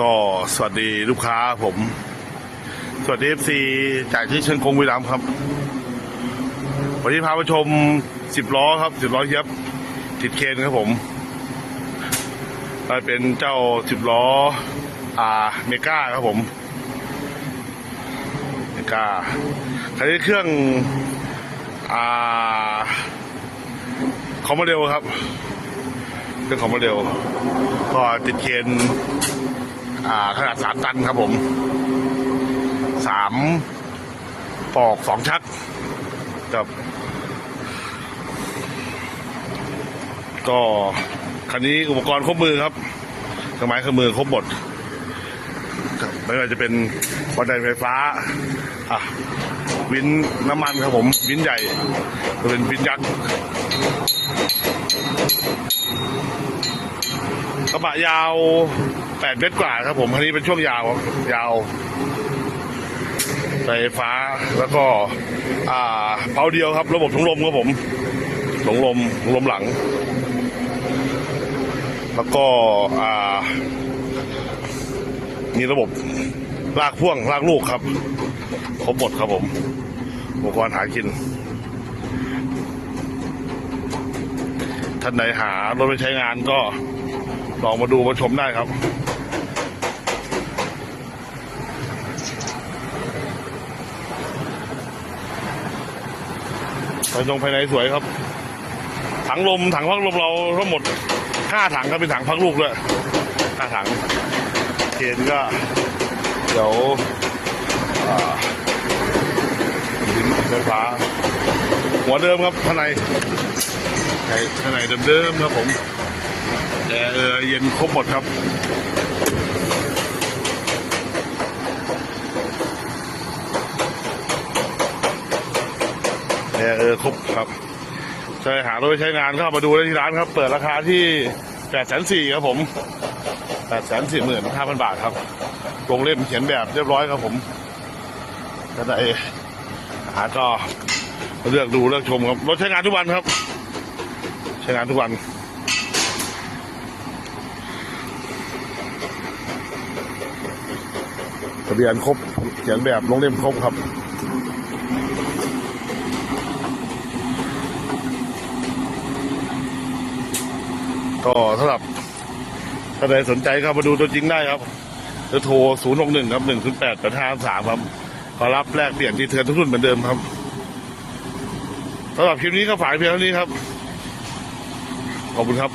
ก็สวัสดีลูกค้าผม สวัสดีเอฟซีจากที่เชิงกงวิรามครับ วันนี้พาไปชมสิบล้อครับสิบล้อเทียบติดเคนครับผมเป็นเจ้าสิบล้ออ่าเมกาครับผมเมกาคันนี้เครื่องอ่าคอมโมเดลครับ เครื่องคอมโมเดลก็ติดเคน ขนาดสามตันครับผมสามปอกสองชักกับก็คันนี้อุปกรณ์ครบมือครับเครื่องไม้เครื่องมือครบหมดครับไม่ว่าจะเป็นบันไดไฟฟ้าอะวินน้ำมันครับผมวินใหญ่จะเป็นวินยักษ์กระบะยาว แปดเมตรกว่าครับผมคันนี้เป็นช่วงยาวครับยาวไฟฟ้าแล้วก็ อ่าเพาเดียวครับ ระบบถุงลมครับผมถุงลมถุงลมหลัง แล้วก็ อ่า มีระบบลากพ่วงลากลูกครับครบหมดครับผมอุปกรณ์หากินท่านใดหารถไปใช้งานก็ลองมาดูมาชมได้ครับ ภายตรงภายในสวยครับ ถังลมถังพักลมเราทั้งหมดห้าถังครับเป็นถังพักลูกด้วยห้าถังเคนก็ เดี๋ยวอ่าดินไฟฟ้า หัวเดิมครับข้างในข้างในเดิมๆครับผมแต่เออเย็นครบหมดครับ ร์เออครบครับใช่หารถไปใช้งานเข้ามาดูได้ที่ร้านครับ เปิดราคาที่แปดแสนสี่ครับผมแปดแสนสี่หมื่นห้าพันบาทครับวงเล่มเขียนแบบเรียบร้อยครับผมก็ได้หาก็เลือกดูเลือกชมครับรถใช้งานทุกวันครับ ใช้งานทุกวันทะเบียนครบเขียนแบบลงเล่มครบครับ ก็สำหรับถ้าใครสนใจก็มาดูตัวจริงได้ครับจะโทร 061 ครับ108สามครับ ขอรับแลกเปลี่ยนที่เทือนทุกรุ่นเหมือนเดิมครับสำหรับคลิปนี้ก็ฝากเพียงเท่านี้ครับ ขอบคุณครับ